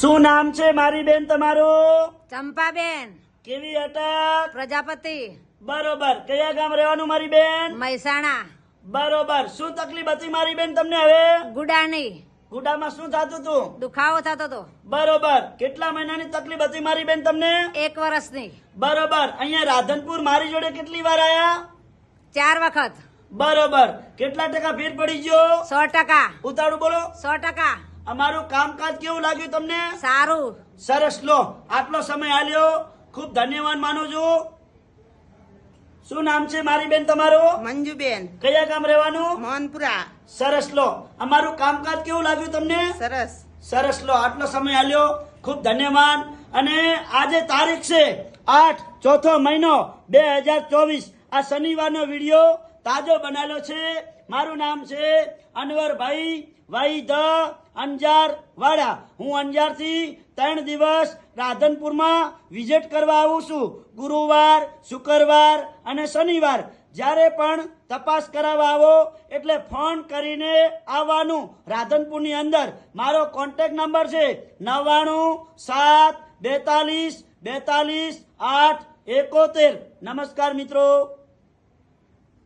શું નામ છે મારી બેન તમારું? ચંપાબેન. કેવી અટક? પ્રજાપતિ. બરોબર. કયા ગામ રહેવાનું મારી બેન? મહેસાણા. બરોબર. શું તકલીફ હતી મારી બેન તમને હવે? ગુડાની ગુડામાં શું થતું હતું દુખાવો થતો હતો. બરોબર. કેટલા મહિનાની તકલીફ હતી મારી બેન તમને? એક વર્ષની. બરોબર. અહીંયા રાધનપુર મારી જોડે કેટલી વાર આયા? ચાર વખત. બરોબર. કેટલા ટકા ફેર પડી ગયો? સો ટકા. ઉતાળું બોલો. સો ટકા. અમારું કામકાજ કેવું લાગ્યું તમને? સારું. સરસ. લો આટલો સમય આલ્યો. ખૂબ ધન્યવાદ માનું છું. શું નામ છે મારી બેન તમારું? મંજુબેન. કયા ગામ રહેવાનું? મોહનપુરા. સરસ. લો અમારું કામકાજ કેવું લાગ્યું તમને? સરસ. સરસ. લો આટલો સમય આલ્યો. ખૂબ ધન્યવાદ. અને આજે તારીખ છે આઠ ચોથો મહિનો બે હજાર ચોવીસ. આ શનિવારનો વીડિયો તાજો બનાવેલો છે. મારું નામ છે અનવરભાઈ વાઈ ધ અંજાર વાડા. હું અંજારથી ત્રણ દિવસ રાધનપુરમાં વિઝિટ કરવા આવું છું. ગુરુવાર, શુક્રવાર અને શનિવાર. જ્યારે પણ તપાસ કરાવવા આવો, એટલે ફોન કરીને આવવાનું રાધનપુરની અંદર. મારો કોન્ટેક્ટ નંબર છે નવ્વાણું, સાત, બેતાલીસ બેતાલીસ, આઠ, એકોતેર. નમસ્કાર મિત્રો.